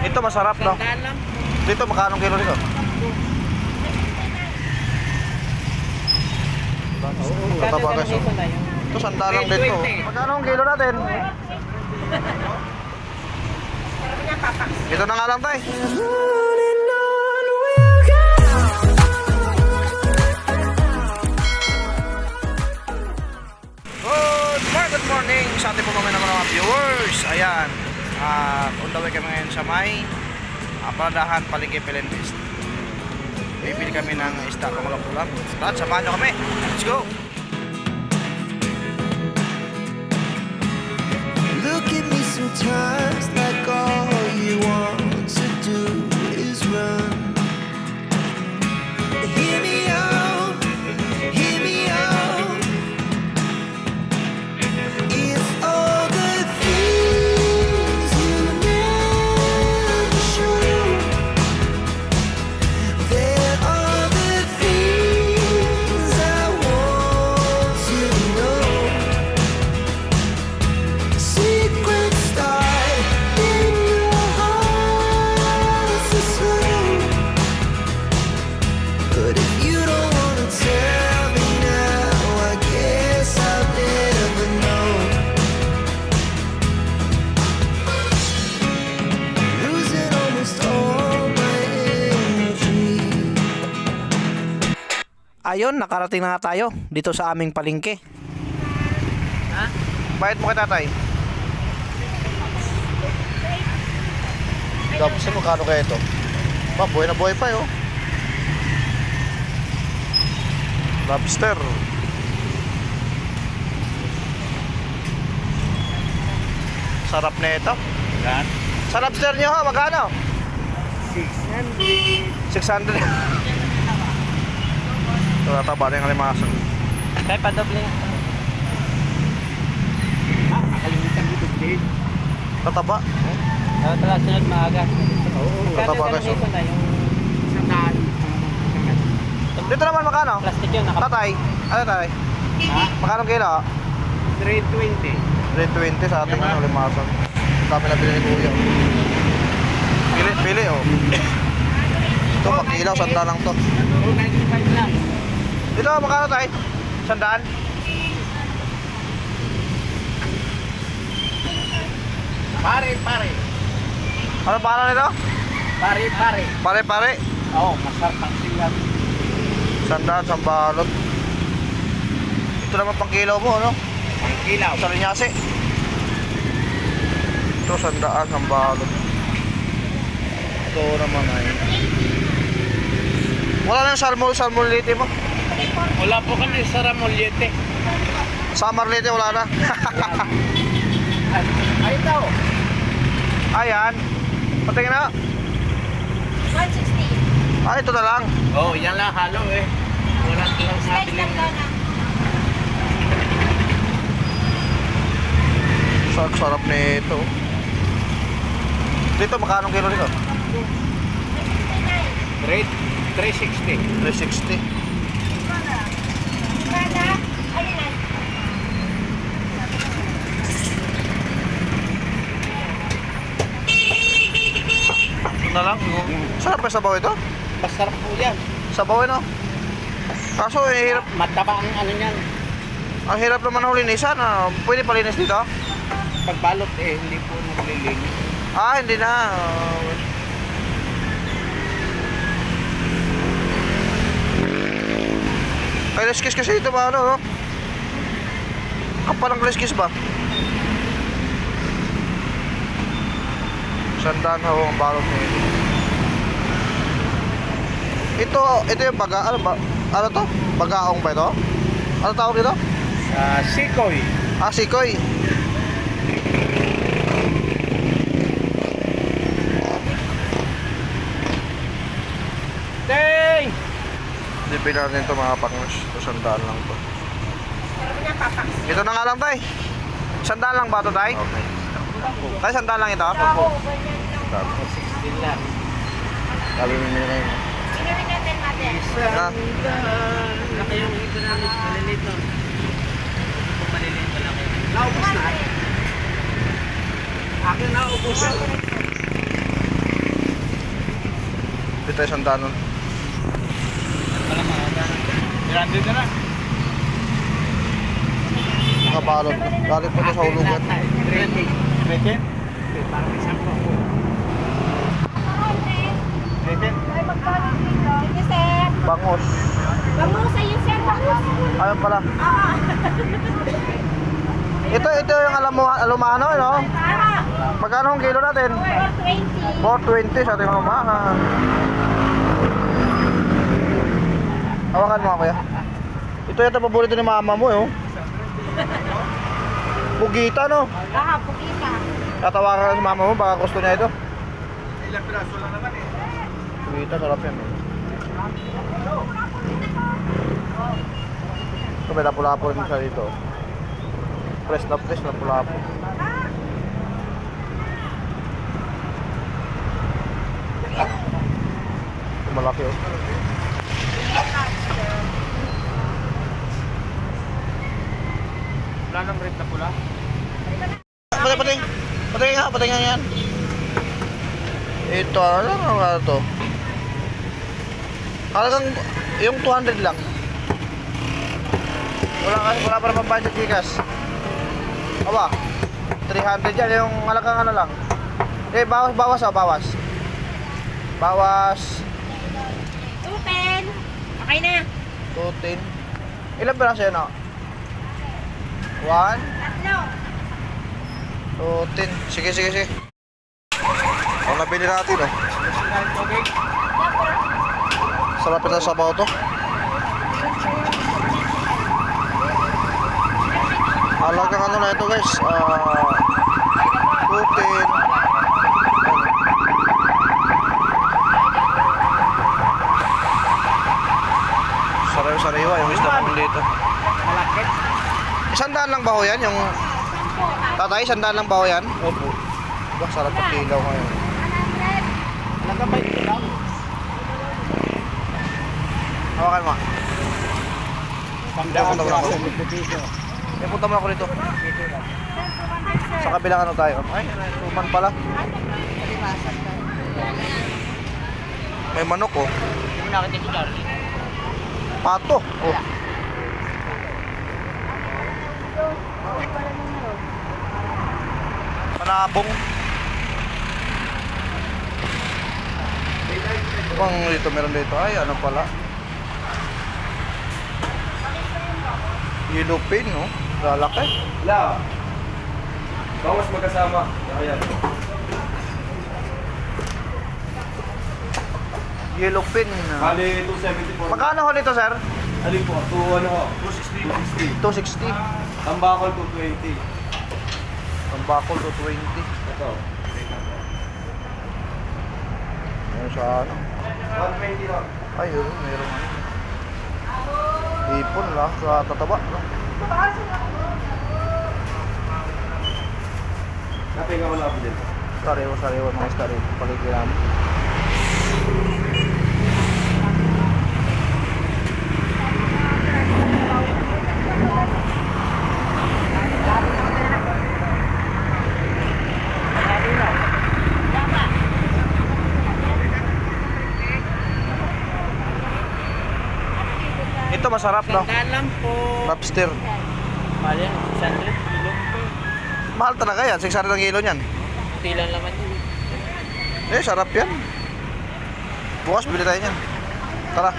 Ito masarap, no? Lang. Dito, magkano kilo nito? Ito pa guys. oh. Ito, sanda lang dito. 20. Magkano ang kilo natin? Ito na nga lang, tay. Good morning, good morning sa ating po mga mga viewers. Ayan, at on the way kami ngayon sa may uh, Paradahan Palengke Pelenvest. Bibili kami ng isda ng mga pulang. At samahan nyo kami. Let's go! Look at me sometimes Ayun, nakarating na nga tayo dito sa aming palengke. Ha? Bayad mo kay tatay. Tapos mo kano kaya ito? Ba, buhay na buhay pa eh, oh. Lobster. Sarap na ito. Yan. Sa lobster nyo ha, magkano? 600. 600. Ito nataba na yung alimasan. Kaya padoble nga. Ah, nakalimutan ko din. Tataba. Dapat pala sunod maaga. Oo. Tataba guys, oh. na yung sandaan. Dito naman magkano? Plastic yun, naka... Tatay. Ano tatay? Ha? Magkano kilo? 320. 320 sa ating Diba? ano, limasan. Dami na bili ni Kuya. Pili, pili oh. Ito, pag-ilaw, sanda lang to. 295 lang. Dito, magkano tayo? Sandaan? Pare, pare. Ano pangalan nito? Pare, pare. Pare, pare. Oo, masarap ang silat. Sandaan, sambalot. Ito naman pang kilo mo, ano? Ang kilaw. Sa linyasi. Ito, sandaan, sambalot. Ito naman ay... Wala nang salmon, salmonlite mo. Wala po kami sa Ramollete. Summer lite, wala na. Ay, daw. Ayan. Patingin na. 160. Ah, ito na lang. Oo, oh, yan lang halo eh. Wala lang Slice nabili. lang lang. Sarap, sarap nito. Dito, magkano kilo nito? Rate 360. 360. Na? Na lang. Sarap ba sabaw ito? Masarap po yan. Sabaw no? Kaso, eh, hirap. Mataba ang ano yan. Ang hirap naman ng linisan. Ah. Pwede palinis dito? Pagbalot eh, hindi po naglilinis. Ah, hindi na. Ay, leskis kasi ito ba, ano, no? Kapal ang leskis ba? Sandaan ho ang balot niya. Ito, ito yung baga, ano ba? Ano to? Bagaong ba ito? Ano tawag dito? Sa Sikoy. Ah, sikoy. Ding! Hindi natin ito mga pangos. Ito sandaan lang to. Na. Ito na nga lang, tay. Sandaan lang ba ito, tay? Okay. Tay, sandaan lang ito? Ganyan lang. 60 lang. Sabi mo nila yun. Inuwi natin natin. Ah, Laki yung economics, malilito. Kung malilito lang. Naubos na. Akin na ubos. Dito tayo sandaan nun. Wala mga Grande na lang. Nakabalot. Galing po sa hulugan. Ready? Parang isang po. Ay? Sige, sir. Bangos. Bango sa'yo, sir. Bango. Ayun pala. Ah, Ito, ito yung alam mo, alumano, no? Magkano ang kilo natin? 420. 420 sa ating alumahan. Hawakan mo kuya. Ito yata paborito ni mama mo, eh. oh. Pugita, no? Ah, pukita. Tatawagan ka sa mama mo, baka gusto niya ito. Ilang piraso lang naman eh. Pugita, sarap yan. Eh. Ito may lapu-lapo rin siya dito. Press na press na lapu-lapo. Ito malaki oh. Wala nang rate na pula. Patay, patay. Nga yan. Ito, ano ano nga to? Halagang, yung 200 lang. Wala ka, wala pa naman budget gigas. Aba, 300 yan, yung halagang ano lang. Eh, bawas, bawas ah, bawas. Bawas, Tupen. Okay na. 210. Ilan ba lang sa'yo na? 1, Tatlo. 210. Sige, sige, sige. Ang nabili natin, oh. Sarap sa sabaw to. Halagang ano na ito guys, ah, 210. Sariwa-sariwa yung isda namin dito. Malakit. Isang daan lang ba ho yan? Yung tatay, isang daan lang ba ho yan? Opo. Wah, sarap ng kilaw ngayon. 100. Nagkabay ko lang. Hawakan mo. Pangdaan na ako. Eh, punta mo ako dito. Sa kabilang ano tayo? Ay, tuman pala. May manok oh. Hindi mo nakita si Charlie. Pato. Oh. Panabong. Bang dito meron dito. Ay, ano pala? Yellow pin, no? Lalaki. La. Bawas magkasama. Ayan. Yellow pin. Bali, 274. Magkano ho nito, sir? Alin po? 2 ano ho? 260. 260. Tambakol 220. Ang bakol to 20. Ito. Ano sa ano? 120 lang. Ay, yun, meron ano. Ipon lang sa tataba, no? Natinga mo lang din. Sariwa, sariwa, mga isda rin. Paligid namin. Ito masarap, no? Sandaan lang po. Lobster. Mahal yan. 600 kilo. Mahal talaga yan. 600 ang kilo niyan. Tilan naman yun. Eh, sarap yan. Bukas bili tayo niyan. Tara.